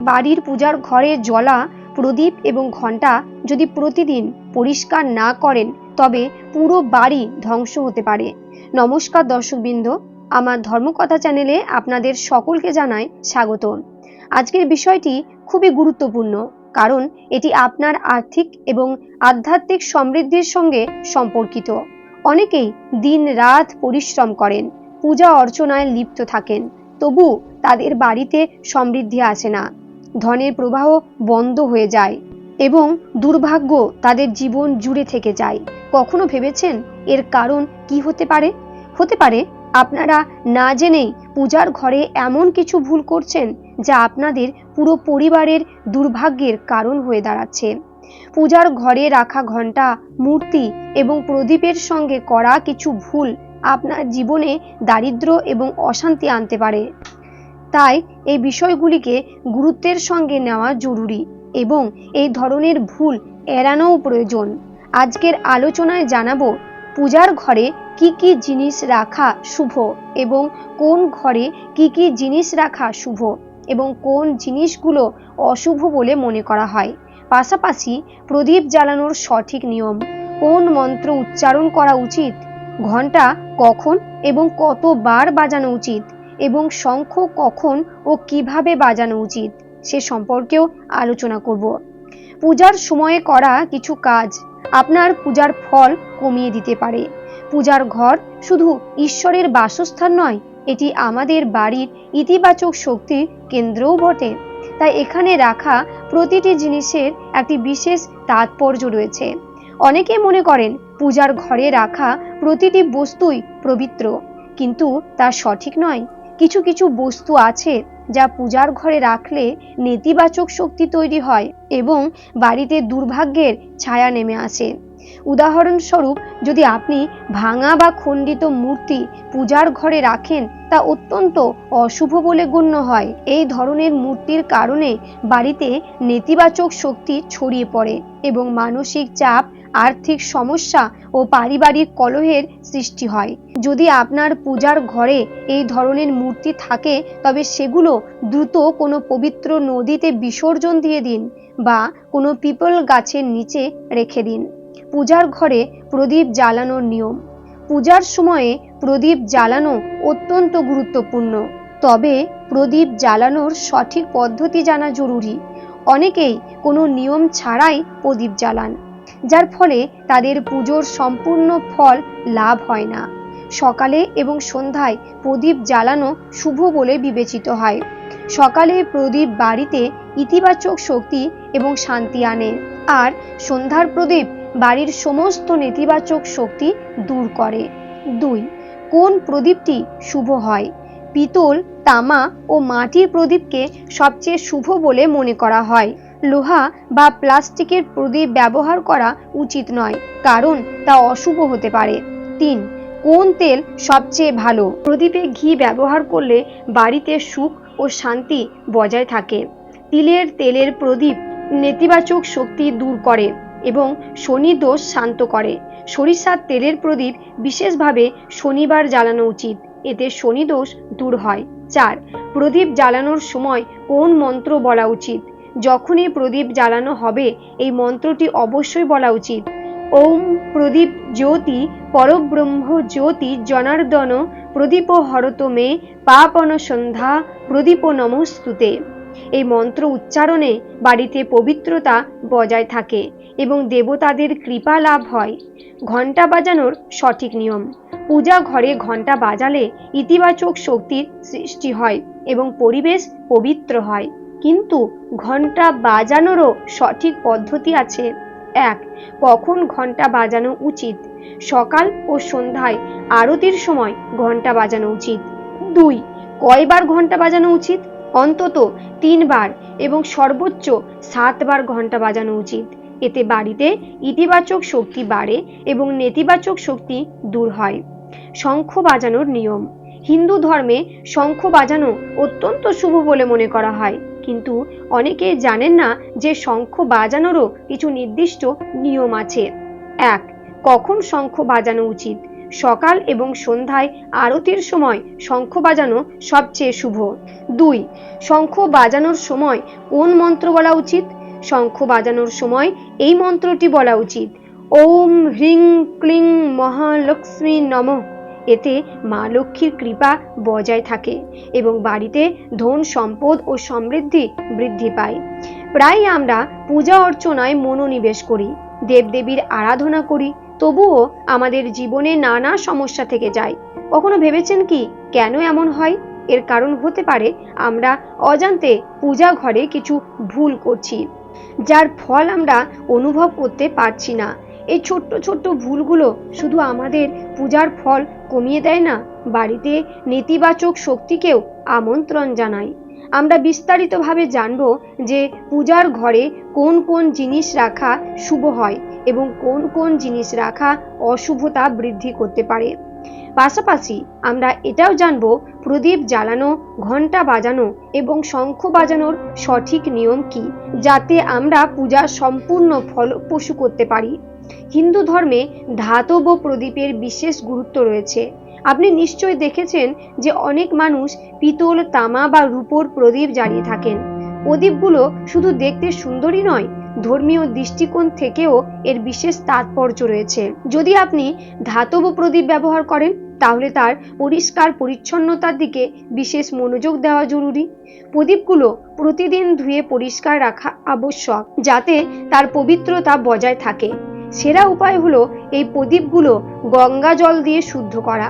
বাড়ির পূজার ঘরে জলা প্রদীপ এবং ঘণ্টা যদি প্রতিদিন পরিষ্কার না করেন, তবে পুরো বাড়ি ধ্বংস হতে পারে। নমস্কার দর্শকবৃন্দ, আমার ধর্মকথা চ্যানেলে আপনাদের সকলকে জানাই স্বাগত। আজকের বিষয়টি খুবই গুরুত্বপূর্ণ, কারণ এটি আপনার আর্থিক এবং আধ্যাত্মিক সমৃদ্ধির সঙ্গে সম্পর্কিত। অনেকেই দিন রাত পরিশ্রম করেন, পূজা অর্চনায় লিপ্ত থাকেন, তবু তাদের বাড়িতে সমৃদ্ধি আসে না। ধনের প্রবাহ বন্ধ হয়ে যায় এবং দুর্ভাগ্য তাদের জীবন জুড়ে থেকে যায়। কখনো ভেবেছেন এর কারণ কি হতে পারে? হতে পারে আপনারা না জেনেই পূজার ঘরে এমন কিছু ভুল করছেন যা আপনাদের পুরো পরিবারের দুর্ভাগ্যের কারণ হয়ে দাঁড়াচ্ছে। পূজার ঘরে রাখা ঘণ্টা, মূর্তি এবং প্রদীপের সঙ্গে করা কিছু ভুল আপনার জীবনে দারিদ্র এবং অশান্তি আনতে পারে। তাই এই বিষয়গুলিকে গুরুত্বের সঙ্গে নেওয়া জরুরি এবং এই ধরনের ভুল এড়ানোও প্রয়োজন। আজকের আলোচনায় জানাব, পূজার ঘরে কি কি জিনিস রাখা শুভ এবং কোন ঘরে কি কি জিনিস রাখা শুভ এবং কোন জিনিসগুলো অশুভ বলে মনে করা হয়। পাশাপাশি প্রদীপ জ্বালানোর সঠিক নিয়ম, কোন মন্ত্র উচ্চারণ করা উচিত ঘণ্টা কখন এবং কতবার বাজানো উচিত এবং শঙ্খ কখন ও কীভাবে বাজানো উচিত সে সম্পর্কেও আলোচনা করব। পূজার সময়ে করা কিছু কাজ আপনার পূজার ফল কমিয়ে দিতে পারে। পূজার ঘর শুধু ঈশ্বরের বাসস্থান নয়, এটি আমাদের বাড়ির ইতিবাচক শক্তির কেন্দ্রও বটে। তাই এখানে রাখা প্রতিটি জিনিসের একটি বিশেষ তাৎপর্য রয়েছে। অনেকে মনে করেন পূজার ঘরে রাখা প্রতিটি বস্তুই পবিত্র, কিন্তু তা সঠিক নয়। কিছু কিছু বস্তু আছে যা পূজার ঘরে রাখলে নেতিবাচক শক্তি তৈরি হয় এবং বাড়িতে দুর্ভাগ্যের ছায়া নেমে আসে। উদাহরণস্বরূপ, যদি আপনি ভাঙা বা খণ্ডিত মূর্তি পূজার ঘরে রাখেন, তা অত্যন্ত অশুভ বলে গণ্য হয়। এই ধরনের মূর্তির কারণে বাড়িতে নেতিবাচক শক্তি ছড়িয়ে পড়ে এবং মানসিক চাপ, আর্থিক সমস্যা ও পারিবারিক কলহের সৃষ্টি হয়। যদি আপনার পূজার ঘরে এই ধরনের মূর্তি থাকে, তবে সেগুলো দ্রুত কোনো পবিত্র নদীতে বিসর্জন দিয়ে দিন বা কোনো পিপল গাছের নিচে রেখে দিন। পূজার ঘরে প্রদীপ জ্বালানোর নিয়ম। পূজার সময়ে প্রদীপ জ্বালানো অত্যন্ত গুরুত্বপূর্ণ। তবে প্রদীপ জ্বালানোর সঠিক পদ্ধতি জানা জরুরি। অনেকেই কোনো নিয়ম ছাড়াই প্রদীপ জ্বালান, যার ফলে তাদের পুজোর সম্পূর্ণ ফল লাভ হয় না। সকালে এবং সন্ধ্যায় প্রদীপ জ্বালানো শুভ বলে বিবেচিত হয়। সকালে প্রদীপ বাড়িতে ইতিবাচক শক্তি এবং শান্তি আনে আর সন্ধ্যার প্রদীপ বাড়ির সমস্ত নেতিবাচক শক্তি দূর করে। দুই, কোন প্রদীপটি শুভ হয়? পিতল, তামা ও মাটির প্রদীপকে সবচেয়ে শুভ বলে মনে করা হয়। লোহা বা প্লাস্টিকের প্রদীপ ব্যবহার করা উচিত নয়, কারণ তা অশুভ হতে পারে। তিন কোন তেল সবচেয়ে ভালো? প্রদীপে ঘি ব্যবহার করলে বাড়িতে সুখ ও শান্তি বজায় থাকে। তিলের তেলের প্রদীপ নেতিবাচক শক্তি দূর করে এবং শনি দোষ শান্ত করে। সরিষার তেলের প্রদীপ বিশেষভাবে শনিবার জ্বালানো উচিত, এতে শনি দোষ দূর হয়। চার, প্রদীপ জ্বালানোর সময় কোন মন্ত্র বলা উচিত? যখনই প্রদীপ জ্বালানো হবে, এই মন্ত্রটি অবশ্যই বলা উচিত। ওম প্রদীপ জ্যোতি, পরব্রহ্ম জ্যোতি, জনার্দন প্রদীপ হরত মে, পাপন সন্ধ্যা প্রদীপ নমস্তুতে। এই মন্ত্র উচ্চারণে বাড়িতে পবিত্রতা বজায় থাকে এবং দেবতাদের কৃপা লাভ হয়। ঘণ্টা বাজানোর সঠিক নিয়ম। পূজা ঘরে ঘণ্টা বাজালে ইতিবাচক শক্তির সৃষ্টি হয় এবং পরিবেশ পবিত্র হয়। কিন্তু ঘণ্টা বাজানোরও সঠিক পদ্ধতি আছে। এক, কখন ঘণ্টা বাজানো উচিত? সকাল ও সন্ধ্যায় আরতির সময় ঘণ্টা বাজানো উচিত। দুই, কয়বার ঘণ্টা বাজানো উচিত? অন্তত তিনবার এবং সর্বোচ্চ সাতবার ঘণ্টা বাজানো উচিত। এতে বাড়িতে ইতিবাচক শক্তি বাড়ে এবং নেতিবাচক শক্তি দূর হয়। শঙ্খ বাজানোর নিয়ম। হিন্দু ধর্মে শঙ্খ বাজানো অত্যন্ত শুভ বলে মনে করা হয়। কিন্তু অনেকে জানেন না যে শঙ্খ বাজানোরও কিছু নির্দিষ্ট নিয়ম আছে। এক, কখন শঙ্খ বাজানো উচিত? সকাল এবং সন্ধ্যায় আরতির সময় শঙ্খ বাজানো সবচেয়ে শুভ। দুই, শঙ্খ বাজানোর সময় কোন মন্ত্র বলা উচিত? শঙ্খ বাজানোর সময় এই মন্ত্রটি বলা উচিত। ওম হ্রিং ক্লিং মহালক্ষ্মী নমঃ। এতে মা লক্ষ্মীর কৃপা বজায় থাকে এবং বাড়িতে ধন সম্পদ ও সমৃদ্ধি বৃদ্ধি পায়। প্রায় আমরা পূজা অর্চনায় মনোনিবেশ করি, দেবদেবীর আরাধনা করি, তবুও আমাদের জীবনে নানা সমস্যা থেকে যায়। কখনো ভেবেছেন কি কেন এমন হয়? এর কারণ হতে পারে আমরা অজান্তে পূজা ঘরে কিছু ভুল করছি, যার ফল আমরা অনুভব করতে পারছি না। এই ছোট্ট ছোট্ট ভুলগুলো শুধু আমাদের পূজার ফল কমিয়ে দেয় না, বাড়িতে নেতিবাচক শক্তিকেও আমন্ত্রণ জানায়। আমরা বিস্তারিতভাবে জানব যে পূজার ঘরে কোন কোন জিনিস রাখা শুভ হয় এবং কোন কোন জিনিস রাখা অশুভতা বৃদ্ধি করতে পারে। পাশাপাশি আমরা এটাও জানব প্রদীপ জ্বালানো ঘণ্টা বাজানো এবং শঙ্খ বাজানোর সঠিক নিয়ম কি, যাতে আমরা পূজা সম্পূর্ণ ফলপ্রসূ করতে পারি। হিন্দু ধর্মে ধাতব প্রদীপের বিশেষ গুরুত্ব রয়েছে। আপনি নিশ্চয় দেখেছেন যে অনেক মানুষ পিতল, তামা বা রূপোর প্রদীপ জ্বালিয়ে থাকেন। প্রদীপগুলো শুধু দেখতে সুন্দরই নয়, ধর্মীয় দৃষ্টিকোণ থেকেও এর বিশেষ তাৎপর্য রয়েছে। যদি আপনি ধাতব প্রদীপ ব্যবহার করেন, তাহলে তার পরিষ্কার পরিচ্ছন্নতার দিকে বিশেষ মনোযোগ দেওয়া জরুরি। প্রদীপগুলো প্রতিদিন ধুয়ে পরিষ্কার রাখা আবশ্যক, যাতে তার পবিত্রতা বজায় থাকে। সেরা উপায় হলো এই প্রদীপগুলো গঙ্গা জল দিয়ে শুদ্ধ করা।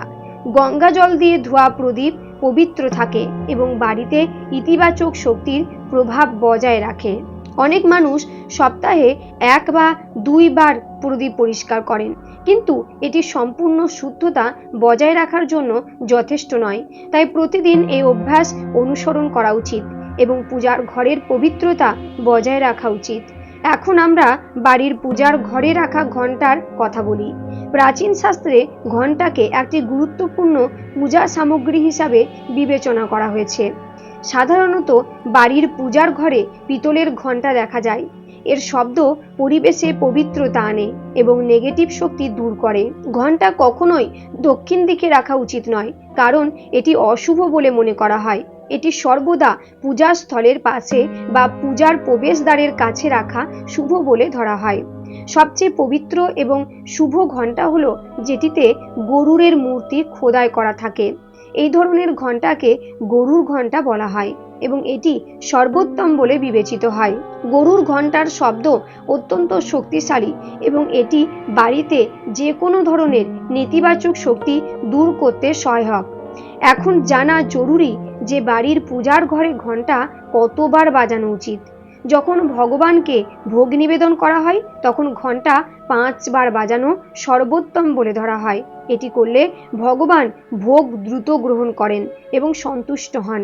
গঙ্গা জল দিয়ে ধোয়া প্রদীপ পবিত্র থাকে এবং বাড়িতে ইতিবাচক শক্তির প্রভাব বজায় রাখে। অনেক মানুষ সপ্তাহে এক বা দুইবার প্রদীপ পরিষ্কার করেন, কিন্তু এটি সম্পূর্ণ শুদ্ধতা বজায় রাখার জন্য যথেষ্ট নয়। তাই প্রতিদিন এই অভ্যাস অনুসরণ করা উচিত এবং পূজার ঘরের পবিত্রতা বজায় রাখা উচিত। এখন আমরা বাড়ির পূজার ঘরে রাখা ঘণ্টার কথা বলি। প্রাচীন শাস্ত্রে ঘণ্টাকে একটি গুরুত্বপূর্ণ পূজা সামগ্রী হিসাবে বিবেচনা করা হয়েছে। সাধারণত বাড়ির পূজার ঘরে পিতলের ঘণ্টা দেখা যায়। এর শব্দ পরিবেশে পবিত্রতা আনে এবং নেগেটিভ শক্তি দূর করে। ঘণ্টা কখনোই দক্ষিণ দিকে রাখা উচিত নয়, কারণ এটি অশুভ বলে মনে করা হয়। এটি সর্বদা পূজা স্থলের পাশে বা পূজার প্রবেশদ্বারের কাছে রাখা শুভ বলে ধরা হয়। সবচেয়ে পবিত্র এবং শুভ ঘণ্টা হলো যেটিতে গরুরের মূর্তি খোদাই করা থাকে। এই ধরনের ঘণ্টাকে গরুর ঘণ্টা বলা হয় এবং এটি সর্বোত্তম বলে বিবেচিত হয়। গরুর ঘণ্টার শব্দ অত্যন্ত শক্তিশালী এবং এটি বাড়িতে যে কোনো ধরনের নেতিবাচক শক্তি দূর করতে সহায়ক। এখন জানা জরুরি যে বাড়ির পূজার ঘরে ঘণ্টা কতবার বাজানো উচিত। যখন ভগবানকে ভোগ নিবেদন করা হয়, তখন ঘণ্টা পাঁচবার বাজানো সর্বোত্তম বলে ধরা হয়। এটি করলে ভগবান ভোগ দ্রুত গ্রহণ করেন এবং সন্তুষ্ট হন।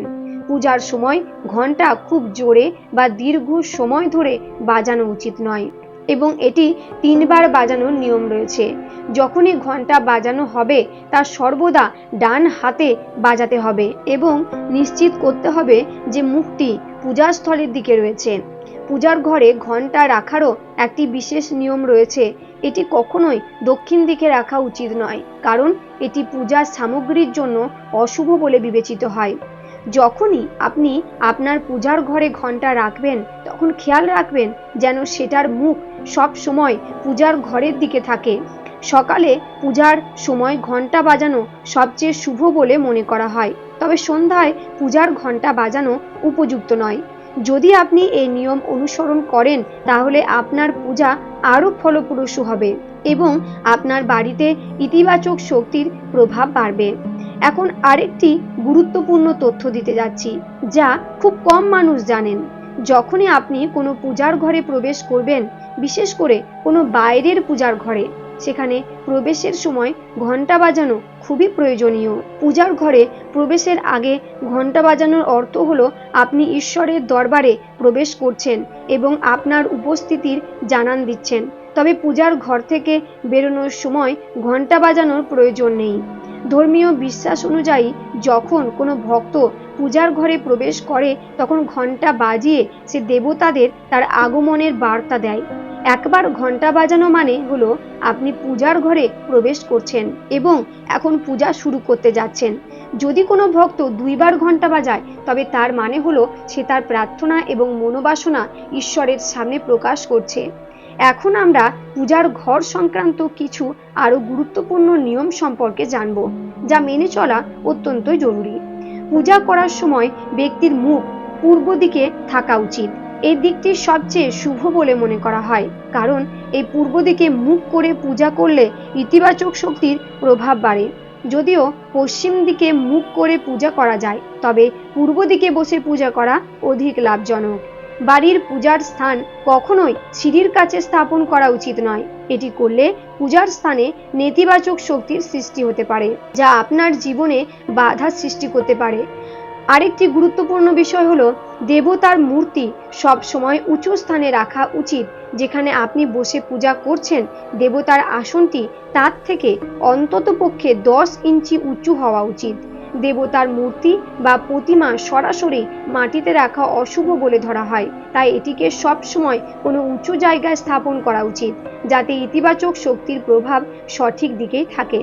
পূজার সময় ঘণ্টা খুব জোরে বা দীর্ঘ সময় ধরে বাজানো উচিত নয় এবং এটি তিনবার বাজানোর নিয়ম রয়েছে। যখনই ঘণ্টা বাজানো হবে, তা সর্বদা ডান হাতে বাজাতে হবে এবং নিশ্চিত করতে হবে যে মুখটি পূজাস্থলের দিকে রয়েছে। পূজার ঘরে ঘণ্টা রাখারও একটি বিশেষ নিয়ম রয়েছে। এটি কখনোই দক্ষিণ দিকে রাখা উচিত নয়, কারণ এটি পূজার সামগ্রীর জন্য অশুভ বলে বিবেচিত হয়। যখনই আপনি আপনার পূজার ঘরে ঘণ্টা রাখবেন, তখন খেয়াল রাখবেন যেন সেটার মুখ সব সময় পূজার ঘরের দিকে থাকে। সকালে পূজার সময় ঘণ্টা বাজানো সবচেয়ে শুভ বলে মনে করা হয়। তবে সন্ধ্যায় পূজার ঘণ্টা বাজানো উপযুক্ত নয়। যদি আপনি এই নিয়ম অনুসরণ করেন, তাহলে আপনার পূজা আরও ফলপ্রসূ হবে এবং আপনার বাড়িতে ইতিবাচক শক্তির প্রভাব বাড়বে। এখন আরেকটি গুরুত্বপূর্ণ তথ্য দিতে যাচ্ছি, যা খুব কম মানুষ জানেন। যখনই আপনি কোনো পূজার ঘরে প্রবেশ করবেন, বিশেষ করে কোনো বাইরের পূজার ঘরে সেখানে প্রবেশের সময় ঘণ্টা বাজানো খুবই প্রয়োজনীয়। পূজার ঘরে প্রবেশের আগে ঘণ্টা বাজানোর অর্থ হলো আপনি ঈশ্বরের দরবারে প্রবেশ করছেন এবং আপনার উপস্থিতির জানান দিচ্ছেন। তবে পূজার ঘর থেকে বেরোনোর সময় ঘণ্টা বাজানোর প্রয়োজন নেই। ধর্মীয় বিশ্বাস অনুযায়ী যখন কোনো ভক্ত পূজার ঘরে প্রবেশ করে, তখন ঘণ্টা বাজিয়ে সে দেবতাদের তার আগমনের বার্তা দেয়। একবার ঘণ্টা বাজানো মানে হলো আপনি পূজার ঘরে প্রবেশ করছেন এবং এখন পূজা শুরু করতে যাচ্ছেন। যদি কোনো ভক্ত দুইবার ঘণ্টা বাজায়, তবে তার মানে হলো সে তার প্রার্থনা এবং মনোবাসনা ঈশ্বরের সামনে প্রকাশ করছে। এখন আমরা পূজার ঘর সংক্রান্ত কিছু আরও গুরুত্বপূর্ণ নিয়ম সম্পর্কে জানব, যা মেনে চলা অত্যন্ত জরুরি। পূজা করার সময় ব্যক্তির মুখ পূর্ব দিকে থাকা উচিত। এই দিকটি সবচেয়ে শুভ বলে মনে করা হয়, কারণ এই পূর্ব দিকে মুখ করে পূজা করলে ইতিবাচক শক্তির প্রভাব বাড়ে। যদিও পশ্চিম দিকে মুখ করে পূজা করা যায়, তবে পূর্ব দিকে বসে পূজা করা অধিক লাভজনক। বাড়ির পূজার স্থান কখনোই সিঁড়ির কাছে স্থাপন করা উচিত নয়। এটি করলে পূজার স্থানে নেতিবাচক শক্তির সৃষ্টি হতে পারে, যা আপনার জীবনে বাধা সৃষ্টি করতে পারে। আরেকটি গুরুত্বপূর্ণ বিষয় হলো, দেবতার মূর্তি সব সময় উঁচু স্থানে রাখা উচিত। যেখানে আপনি বসে পূজা করছেন, দেবতার আসনটি তার থেকে অন্তত পক্ষে দশ ইঞ্চি উঁচু হওয়া উচিত। দেবতার মূর্তি বা প্রতিমা সরাসরি মাটিতে রাখা অশুভ বলে ধরা হয়। তাই এটিকে সব সময় কোনো উঁচু জায়গায় স্থাপন করা উচিত, যাতে ইতিবাচক শক্তির প্রভাব সঠিক দিকেই থাকে।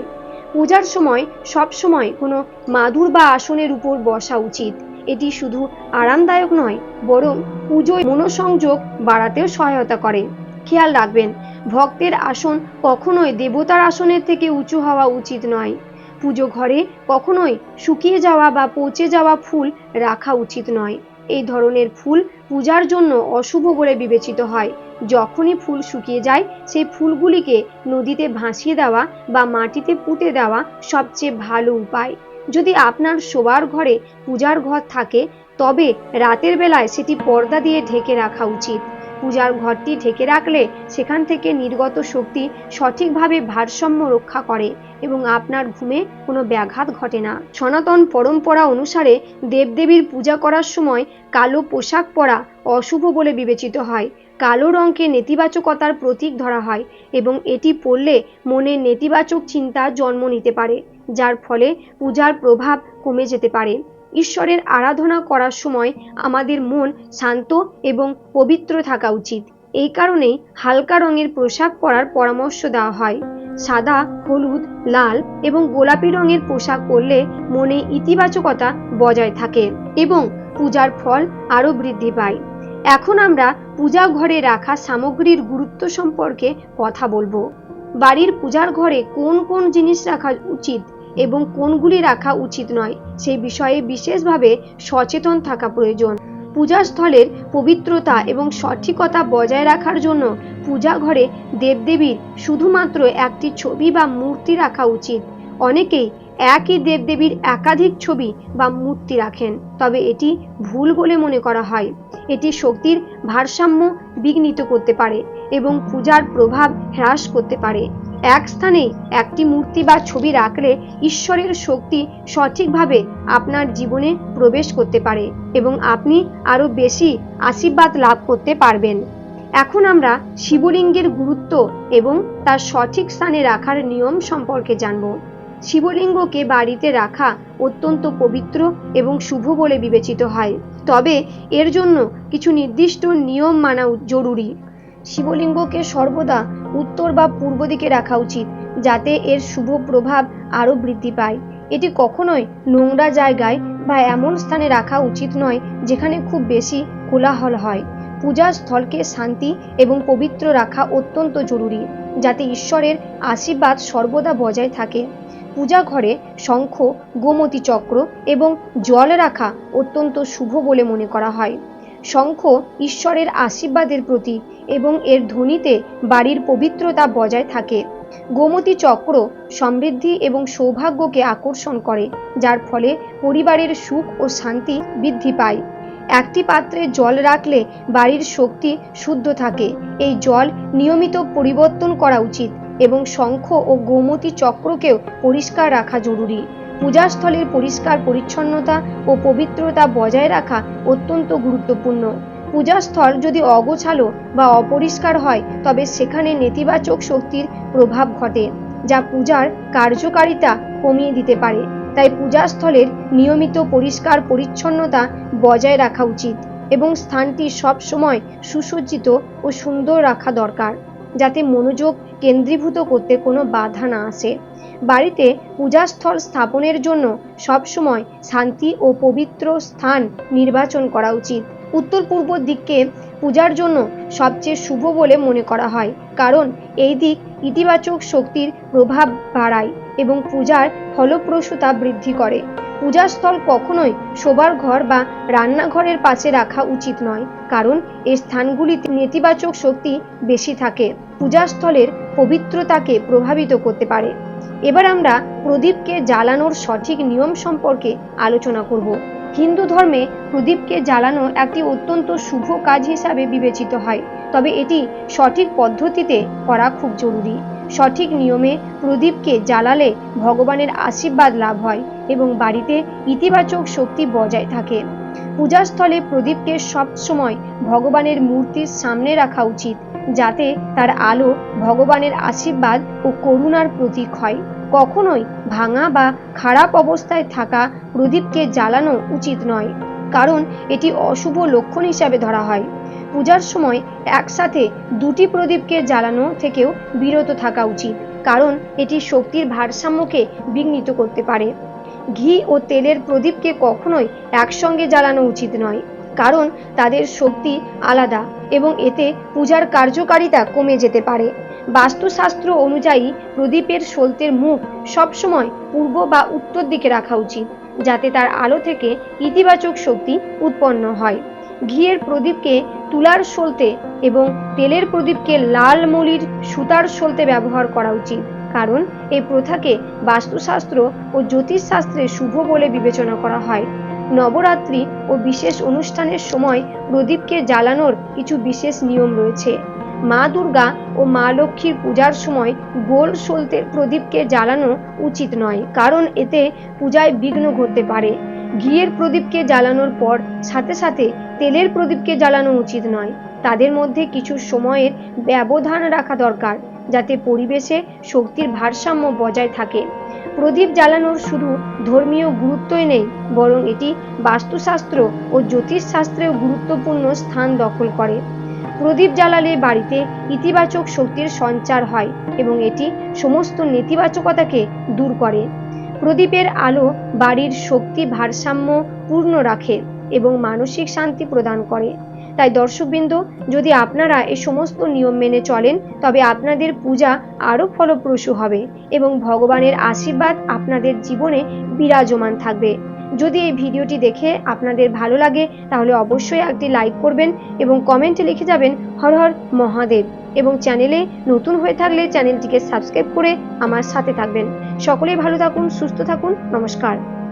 পূজার সময় সব সময় কোনো মাদুর বা আসনের উপর বসা উচিত। এটি শুধু আরামদায়ক নয়, বরং পুজোয় মনোসংযোগ বাড়াতেও সহায়তা করে। খেয়াল রাখবেন, ভক্তের আসন কখনোই দেবতার আসনের থেকে উঁচু হওয়া উচিত নয়। পুজো ঘরে কখনোই শুকিয়ে যাওয়া বা পচে যাওয়া ফুল রাখা উচিত নয়। এই ধরনের ফুল পূজার জন্য অশুভ বলে বিবেচিত হয়। যখনই ফুল শুকিয়ে যায়, সেই ফুলগুলিকে নদীতে ভাসিয়ে দেওয়া বা মাটিতে পুঁতে দেওয়া সবচেয়ে ভালো উপায়। যদি আপনার শোবার ঘরে পূজার ঘর থাকে, তবে রাতের বেলায় সেটি পর্দা দিয়ে ঢেকে রাখা উচিত। পূজার ঘরটি ঢেকে রাখলে সেখান থেকে নির্গত শক্তি সঠিকভাবে ভারসাম্য রক্ষা করে এবং আপনার ঘুমে কোনো ব্যাঘাত ঘটে না। সনাতন পরম্পরা অনুসারে দেবদেবীর পূজা করার সময় কালো পোশাক পরা অশুভ বলে বিবেচিত হয়। কালো রঙকে নেতিবাচকতার প্রতীক ধরা হয় এবং এটি পড়লে মনে নেতিবাচক চিন্তা জন্ম নিতে পারে, যার ফলে পূজার প্রভাব কমে যেতে পারে। ঈশ্বরের আরাধনা করার সময় আমাদের মন শান্ত এবং পবিত্র থাকা উচিত। এই কারণেই হালকা রঙের পোশাক পরার পরামর্শ দেওয়া হয়। সাদা, হলুদ, লাল এবং গোলাপি রঙের পোশাক পরলে মনে ইতিবাচকতা বজায় থাকে এবং পূজার ফল আরও বৃদ্ধি পায়। এখন আমরা পূজা ঘরে রাখা সামগ্রীর গুরুত্ব সম্পর্কে কথা বলব। বাড়ির পূজার ঘরে কোন কোন জিনিস রাখা উচিত? এবং কোনগুলি রাখা উচিত নয়। সেই বিষয়ে বিশেষভাবে সচেতন থাকা প্রয়োজন। পূজাস্থলের পবিত্রতা এবং সঠিকতা বজায় রাখার জন্য পূজা ঘরে দেবদেবীর শুধুমাত্র একটি ছবি বা মূর্তি রাখা উচিত। অনেকেই একই দেবদেবীর একাধিক ছবি বা মূর্তি রাখেন, তবে এটি ভুল বলে মনে করা হয়। এটি শক্তির ভারসাম্য বিঘ্নিত করতে পারে এবং পূজার প্রভাব হ্রাস করতে পারে। এক স্থানে একটি মূর্তি বা ছবি রাখলে ঈশ্বরের শক্তি সঠিকভাবে আপনার জীবনে প্রবেশ করতে পারে এবং আপনি আরও বেশি আশীর্বাদ লাভ করতে পারবেন। এখন আমরা শিবলিঙ্গের গুরুত্ব এবং তার সঠিক স্থানে রাখার নিয়ম সম্পর্কে জানব। শিবলিঙ্গকে বাড়িতে রাখা অত্যন্ত পবিত্র এবং শুভ বলে বিবেচিত হয়। তবে এর জন্য কিছু নির্দিষ্ট নিয়ম মানা জরুরি। শিবলিঙ্গকে সর্বদা উত্তর বা পূর্ব দিকে রাখা উচিত, যাতে এর শুভ প্রভাব আরও বৃদ্ধি পায়। এটি কখনোই নোংরা জায়গায় বা এমন স্থানে রাখা উচিত নয়, যেখানে খুব বেশি কোলাহল হয়। পূজা স্থলকে শান্তি এবং পবিত্র রাখা অত্যন্ত জরুরি, যাতে ঈশ্বরের আশীর্বাদ সর্বদা বজায় থাকে। পূজা ঘরে শঙ্খ, গোমতী চক্র এবং জল রাখা অত্যন্ত শুভ বলে মনে করা হয়। শঙ্খ ঈশ্বরের আশীর্বাদের প্রতীক এবং এর ধ্বনিতে বাড়ির পবিত্রতা বজায় থাকে। গোমতী চক্র সমৃদ্ধি এবং সৌভাগ্যকে আকর্ষণ করে, যার ফলে পরিবারের সুখ ও শান্তি বৃদ্ধি পায়। একটি পাত্রে জল রাখলে বাড়ির শক্তি শুদ্ধ থাকে। এই জল নিয়মিত পরিবর্তন করা উচিত এবং শঙ্খ ও গোমতী চক্রকেও পরিষ্কার রাখা জরুরি। পূজাস্থলের পরিষ্কার পরিচ্ছন্নতা ও পবিত্রতা বজায় রাখা অত্যন্ত গুরুত্বপূর্ণ। পূজাস্থল যদি অগোছালো বা অপরিষ্কার হয়, তবে সেখানে নেতিবাচক শক্তির প্রভাব ঘটে, যা পূজার কার্যকারিতা কমিয়ে দিতে পারে। তাই পূজাস্থলের নিয়মিত পরিষ্কার পরিচ্ছন্নতা বজায় রাখা উচিত এবং স্থানটি সব সময় সুসজ্জিত ও সুন্দর রাখা দরকার, যাতে মনোযোগ কেন্দ্রীভূত করতে কোনো বাধা না আসে। বাড়িতে পূজাস্থল স্থাপনের জন্য সবসময় শান্তি ও পবিত্র স্থান নির্বাচন করা উচিত। উত্তর পূর্ব দিককে পূজার জন্য সবচেয়ে শুভ বলে মনে করা হয়, কারণ এই দিক ইতিবাচক শক্তির প্রভাব বাড়ায় এবং পূজার ফলপ্রসূতা বৃদ্ধি করে। পূজাস্থল কখনোই শোবার ঘর বা রান্নাঘরের পাশে রাখা উচিত নয়, কারণ এই স্থানগুলিতে নেতিবাচক শক্তি বেশি থাকে। পূজাস্থলের পবিত্রতাকে প্রভাবিত করতে পারে। এবার আমরা প্রদীপকে জ্বালানোর সঠিক নিয়ম সম্পর্কে আলোচনা করব। হিন্দু ধর্মে প্রদীপকে জ্বালানো একটি অত্যন্ত শুভ কাজ হিসাবে বিবেচিত হয়, তবে এটি সঠিক পদ্ধতিতে করা খুব জরুরি। সঠিক নিয়মে প্রদীপকে জ্বালালে ভগবানের আশীর্বাদ লাভ হয় এবং বাড়িতে ইতিবাচক শক্তি বজায় থাকে। পূজাস্থলে প্রদীপকে সবসময় ভগবানের মূর্তির সামনে রাখা উচিত। যাতে তার আলো ভগবানের আশীর্বাদ ও করুণার প্রতীক হয়। কখনোই ভাঙা বা খারাপ অবস্থায় থাকা প্রদীপকে জ্বালানো উচিত নয়, কারণ এটি অশুভ লক্ষণ হিসাবে ধরা হয়। পূজার সময় একসাথে দুটি প্রদীপকে জ্বালানো থেকেও বিরত থাকা উচিত, কারণ এটি শক্তির ভারসাম্যকে বিঘ্নিত করতে পারে। ঘি ও তেলের প্রদীপকে কখনোই একসঙ্গে জ্বালানো উচিত নয়। কারণ তাদের শক্তি আলাদা এবং এতে পূজার কার্যকারিতা কমে যেতে পারে। বাস্তুশাস্ত্র অনুযায়ী প্রদীপের সলতের মুখ সবসময় পূর্ব বা উত্তর দিকে রাখা উচিত, যাতে তার আলো থেকে ইতিবাচক শক্তি উৎপন্ন হয়। ঘিয়ের প্রদীপকে তুলার সলতে এবং তেলের প্রদীপকে লাল মলির সুতার সলতে ব্যবহার করা উচিত, কারণ এই প্রথাকে বাস্তুশাস্ত্র ও জ্যোতিষশাস্ত্রে শুভ বলে বিবেচনা করা হয়। নবরাত্রি ও বিশেষ অনুষ্ঠানের সময় প্রদীপকে জ্বালানোর কিছু বিশেষ নিয়ম রয়েছে। মা দুর্গা ও মা লক্ষ্মীর পূজার সময় গোল সলতে প্রদীপকে জ্বালানো উচিত নয়, কারণ এতে পূজায় বিঘ্ন ঘটতে পারে। ঘিয়ের প্রদীপকে জ্বালানোর পর সাথে সাথে তেলের প্রদীপকে জ্বালানো উচিত নয়। তাদের মধ্যে কিছু সময়ের ব্যবধান রাখা দরকার, যাতে পরিবেশে শক্তির ভারসাম্য বজায় থাকে। প্রদীপ জ্বালানোর শুধু ধর্মীয় গুরুত্বই নেই, বরং এটি বাস্তুশাস্ত্র ও জ্যোতিষশাস্ত্রেও গুরুত্বপূর্ণ স্থান দখল করে। প্রদীপ জ্বালালে বাড়িতে ইতিবাচক শক্তির সঞ্চার হয় এবং এটি সমস্ত নেতিবাচকতাকে দূর করে। প্রদীপের আলো বাড়ির শক্তি ভারসাম্য পূর্ণ রাখে এবং মানসিক শান্তি প্রদান করে। তাই দর্শকবৃন্দ, যদি আপনারা এই সমস্ত নিয়ম মেনে চলেন, তবে আপনাদের পূজা আরও ফলপ্রসূ হবে এবং ভগবানের আশীর্বাদ আপনাদের জীবনে বিরাজমান থাকবে। যদি এই ভিডিওটি দেখে আপনাদের ভালো লাগে, তাহলে অবশ্যই একটি লাইক করবেন এবং কমেন্টে লিখে যাবেন, হর হর মহাদেব এবং চ্যানেলে নতুন হয়ে থাকলে চ্যানেলটিকে সাবস্ক্রাইব করে আমার সাথে থাকবেন। সকলেই ভালো থাকুন, সুস্থ থাকুন, নমস্কার।